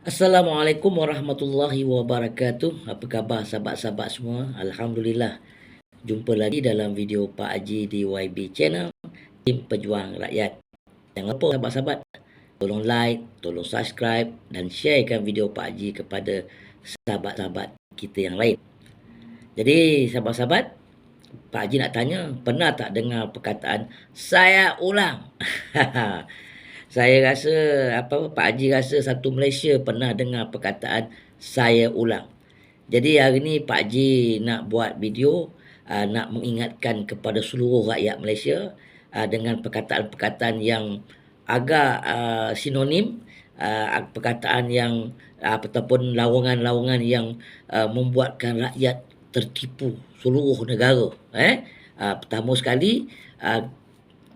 Assalamualaikum warahmatullahi wabarakatuh. Apa khabar sahabat-sahabat semua? Alhamdulillah. Jumpa lagi dalam video Pak Haji di YB Channel, Tim Pejuang Rakyat. Jangan lupa sahabat-sahabat, tolong like, tolong subscribe dan sharekan video Pak Haji kepada sahabat-sahabat kita yang lain. Jadi sahabat-sahabat, Pak Haji nak tanya, pernah tak dengar perkataan saya ulang? saya rasa apa Pak Haji rasa satu Malaysia pernah dengar perkataan saya ulang. Jadi hari ni Pak Haji nak buat video uh, nak mengingatkan kepada seluruh rakyat Malaysia uh, dengan perkataan-perkataan yang agak uh, sinonim uh, perkataan yang uh, ataupun lawangan-lawangan yang uh, membuatkan rakyat tertipu seluruh negara eh uh, pertama sekali uh,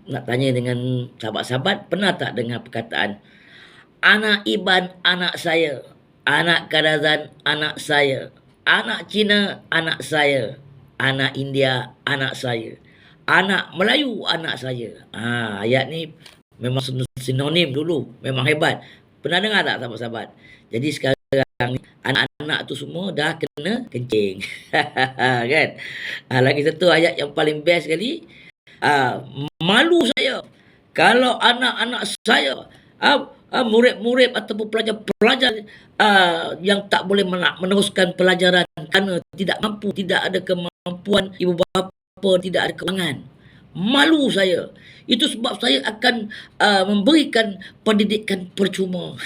nak tanya dengan sahabat-sahabat pernah tak dengar perkataan anak Iban anak saya. Anak Karazan anak saya. Anak Cina anak saya. Anak India anak saya. Anak Melayu anak saya. Ha ayat ni memang sinonim dulu. Memang hebat. Pernah dengar tak sahabat-sahabat? Jadi sekarang ni anak-anak tu semua dah kena kencing. Kan? Ha, lagi satu ayat yang paling best sekali uh, malu saya kalau anak-anak saya uh, murid-murid ataupun pelajar-pelajar uh, yang tak boleh meneruskan pelajaran kerana tidak mampu, tidak ada kemampuan ibu bapa, tidak ada kewangan. Malu saya. Itu sebab saya akan uh, memberikan pendidikan percuma.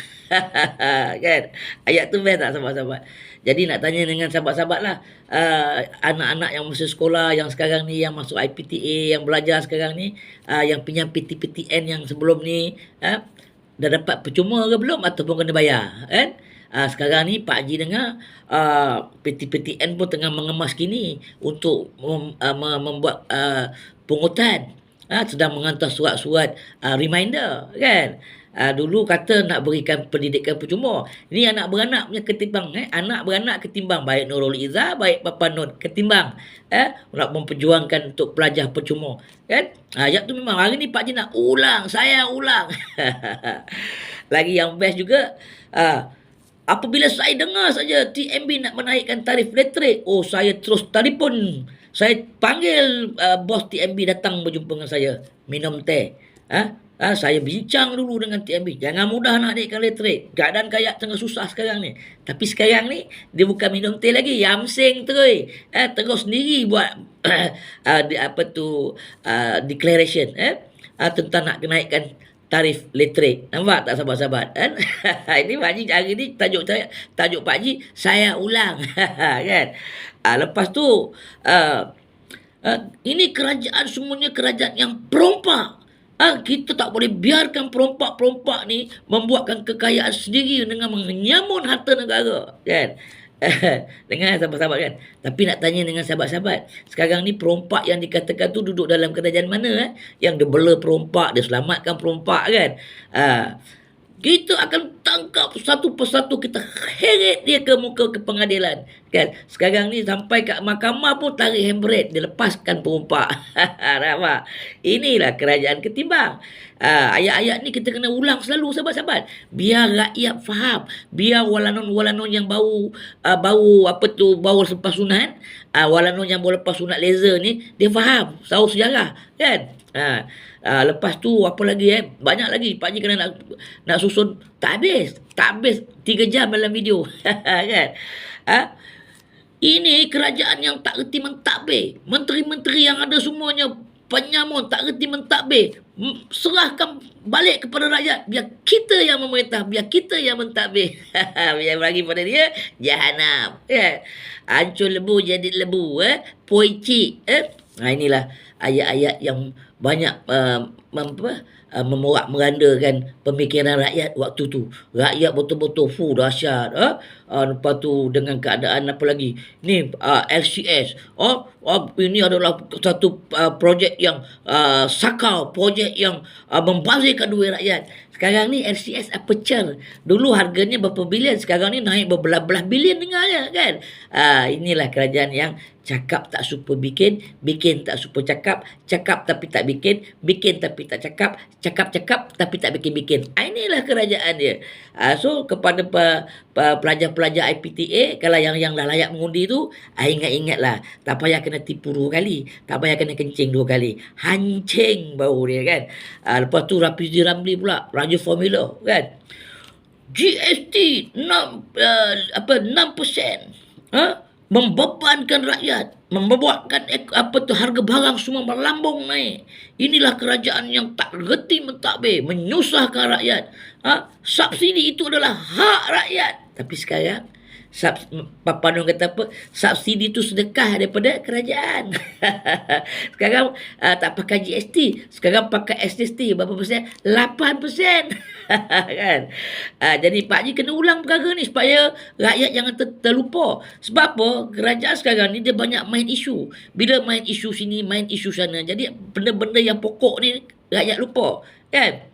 kan? Ayat tu best tak sahabat-sahabat? Jadi nak tanya dengan sahabat-sahabat lah. Uh, anak-anak yang masuk sekolah yang sekarang ni, yang masuk IPTA, yang belajar sekarang ni, uh, yang pinjam PTPTN yang sebelum ni, uh, dah dapat percuma ke belum ataupun kena bayar? Kan? Uh, sekarang ni Pak Haji dengar uh, PTPTN pun tengah mengemas kini untuk mem, uh, membuat uh, pungutan. Uh, sedang menghantar surat-surat uh, reminder kan. Uh, dulu kata nak berikan pendidikan percuma. Ini anak beranak punya ketimbang. Eh? Anak beranak ketimbang. Baik Nurul Izzah, baik Papa Nur. Ketimbang. Eh? Nak memperjuangkan untuk pelajar percuma. Kan? Ayat tu memang hari ni Pak Haji nak ulang. Saya ulang. Lagi yang best juga. Uh, apabila saya dengar saja TMB nak menaikkan tarif elektrik. Oh saya terus telefon. Saya panggil uh, bos TMB datang berjumpa dengan saya. Minum teh. Ha? Ha, saya bincang dulu dengan TMB. Jangan mudah nak naikkan elektrik. Keadaan kayak tengah susah sekarang ni. Tapi sekarang ni, dia bukan minum teh lagi. Yamsing terus. Eh, terus sendiri buat uh, di, apa tu uh, declaration. Eh, uh, tentang nak naikkan tarif elektrik. Nampak tak sahabat-sahabat? Kan? ini Pak Haji hari ni tajuk saya, tajuk Pak Haji, saya ulang. kan? Uh, lepas tu, uh, uh, ini kerajaan semuanya kerajaan yang perompak. Ha, kita tak boleh biarkan perompak-perompak ni membuatkan kekayaan sendiri dengan menyamun harta negara. Kan? dengan sahabat-sahabat kan. Tapi nak tanya dengan sahabat-sahabat. Sekarang ni perompak yang dikatakan tu duduk dalam kerajaan mana? Eh? Yang dia bela perompak, dia selamatkan perompak kan. Ha, kita akan tangkap satu persatu kita heret dia ke muka ke pengadilan kan? Sekarang ni sampai kat mahkamah pun tarik handbrake dia lepaskan perompak. Nampak inilah kerajaan ketimbang. Uh, ayat-ayat ni kita kena ulang selalu sahabat-sahabat. Biar rakyat faham. Biar walanon-walanon yang bau uh, bau apa tu bau selepas sunat uh, walanon yang bau lepas sunat laser ni dia faham. Tahu sejarah kan uh, Uh, lepas tu apa lagi eh? Banyak lagi. Pak Haji kena nak nak susun. Tak habis. Tak habis 3 jam dalam video. kan? Ha? Ini kerajaan yang tak reti mentadbir. Menteri-menteri yang ada semuanya penyamun tak reti mentadbir. Serahkan balik kepada rakyat. Biar kita yang memerintah. Biar kita yang mentadbir. Biar bagi pada dia. Jahanam. Kan? Hancur lebu jadi lebu. Eh? Poicik. Eh? Nah inilah ayat-ayat yang banyak uh, apa uh, memorak merandakan pemikiran rakyat waktu tu. Rakyat betul-betul fuh dahsyat. Uh, uh, lepas tu dengan keadaan apa lagi. Ni uh, LCS. Oh, uh, ini adalah satu uh, projek yang uh, sakau. Projek yang uh, membazirkan duit rakyat. Sekarang ni apa cer? Dulu harganya berapa bilion, sekarang ni naik berbelah-belah bilion dengarnya kan. Ah inilah kerajaan yang cakap tak suka bikin, bikin tak suka cakap, cakap tapi tak bikin, bikin tapi tak cakap, cakap-cakap tapi tak bikin-bikin. Ah, inilah kerajaan dia. Ah, so kepada pelajar-pelajar IPTA, kalau yang yang dah layak mengundi tu, ah, ingat-ingatlah. Tak payah kena tipu dua kali. Tak payah kena kencing dua kali. Hancing bau dia kan. Ah, lepas tu Rafizi Ramli pula, Raja Formula kan. GST 6 uh, apa 6%. Ha? Membebankan rakyat, membuatkan apa tu harga barang semua melambung naik. Inilah kerajaan yang tak reti mentadbir, menyusahkan rakyat. Ha? Subsidi itu adalah hak rakyat. Tapi sekarang Sub, Papa Nun kata apa? Subsidi itu sedekah daripada kerajaan. Sekarang uh, tak pakai GST. Sekarang pakai SST. Berapa persen? 8 persen. kan? Uh, jadi Pak Haji kena ulang perkara ni supaya rakyat jangan ter- terlupa. Sebab apa? Kerajaan sekarang ni dia banyak main isu. Bila main isu sini, main isu sana. Jadi benda-benda yang pokok ni rakyat lupa. Kan?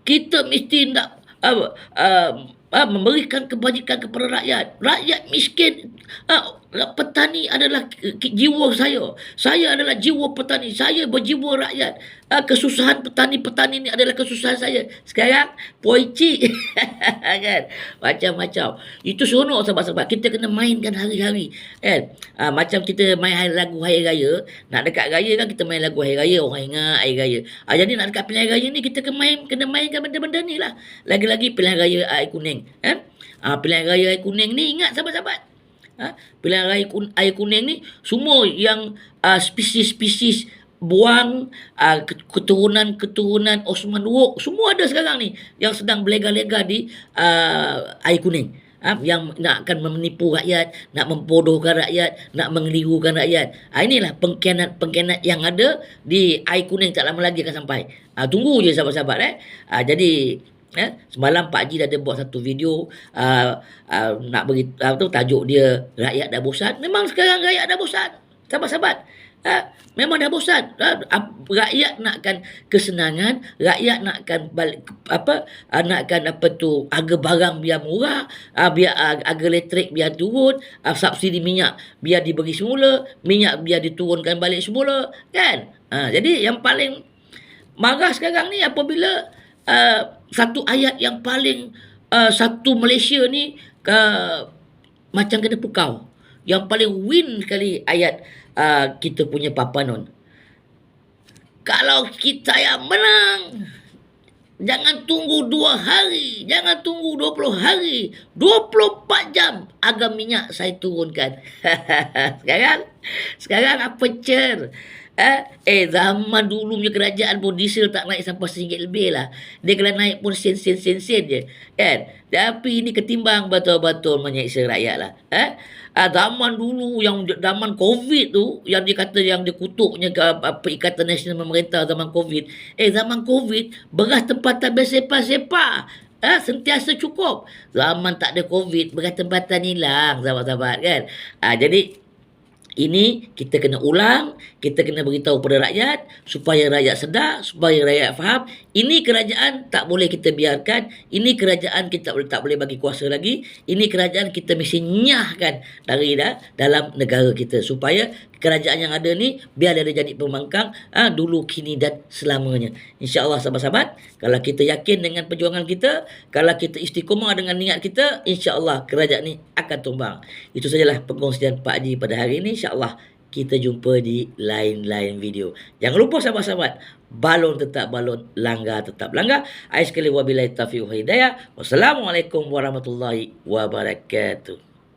Kita mesti nak uh, uh, uh, memberikan kebajikan kepada rakyat. Rakyat miskin, uh, petani adalah jiwa saya. Saya adalah jiwa petani. Saya berjiwa rakyat. Uh, kesusahan petani-petani ini adalah kesusahan saya. Sekarang, poicik. kan? Macam-macam. Itu seronok sebab-sebab kita kena mainkan hari-hari. Kan? Uh, macam kita main lagu Hari Raya. Nak dekat raya kan kita main lagu Hari Raya. Orang ingat Hari Raya. Uh, jadi nak dekat pilihan raya ni kita kena, main, kena mainkan benda-benda ni lah. Lagi-lagi pilihan raya air kuning. Kan? Uh, pilihan raya air kuning ni ingat sahabat-sahabat. Ha? Pilihan air, kun, air kuning ni semua yang uh, spesies-spesies buang uh, keturunan-keturunan Osman Wok semua ada sekarang ni yang sedang berlega-lega di uh, air kuning. Ha? yang nak akan menipu rakyat, nak membodohkan rakyat, nak mengelirukan rakyat. Ha, inilah pengkhianat-pengkhianat yang ada di air kuning tak lama lagi akan sampai. Ha, tunggu je sahabat-sahabat. Eh? Ha, jadi Ya, semalam Pak Haji dah ada buat satu video uh, uh, nak beri uh, tu tajuk dia rakyat dah bosan. Memang sekarang rakyat dah bosan. Sahabat-sahabat. Uh, memang dah bosan. Uh, rakyat nakkan kesenangan, rakyat nakkan balik apa? Uh, nakkan apa tu harga barang biar murah, uh, biar uh, harga elektrik biar turun, uh, subsidi minyak biar diberi semula, minyak biar diturunkan balik semula, kan? Uh, jadi yang paling marah sekarang ni apabila uh, satu ayat yang paling uh, satu Malaysia ni uh, macam kena pukau. Yang paling win sekali ayat uh, kita punya Papa Non. Kalau kita yang menang, jangan tunggu dua hari, jangan tunggu dua puluh hari, dua puluh empat jam agar minyak saya turunkan. sekarang, sekarang apa cer? Eh, eh zaman dulu punya kerajaan pun diesel tak naik sampai RM1 lebih lah. Dia kalau naik pun sen-sen-sen-sen je. Kan? Tapi ini ketimbang betul-betul menyeksa rakyat lah. Eh? Ah, zaman dulu yang zaman COVID tu, yang dia kata yang dia kutuknya ke apa, Ikatan Nasional Pemerintah zaman COVID. Eh zaman COVID, beras tempatan bersepa-sepa. Ha, sentiasa cukup. Zaman tak ada COVID, beras tempatan hilang, sahabat-sahabat kan. Ha, jadi, ini kita kena ulang, kita kena beritahu kepada rakyat supaya rakyat sedar, supaya rakyat faham. Ini kerajaan tak boleh kita biarkan. Ini kerajaan kita tak boleh bagi kuasa lagi. Ini kerajaan kita mesti nyahkan dari dalam negara kita supaya kerajaan yang ada ni biar dia jadi pembangkang ha, dulu kini dan selamanya insyaallah sahabat-sahabat kalau kita yakin dengan perjuangan kita kalau kita istiqomah dengan niat kita insyaallah kerajaan ni akan tumbang itu sajalah perkongsian Pak Haji pada hari ini insyaallah kita jumpa di lain-lain video. Jangan lupa sahabat-sahabat, balon tetap balon, langgar tetap langgar. Sekali wabillahi taufiq hidayah. Wassalamualaikum warahmatullahi wabarakatuh.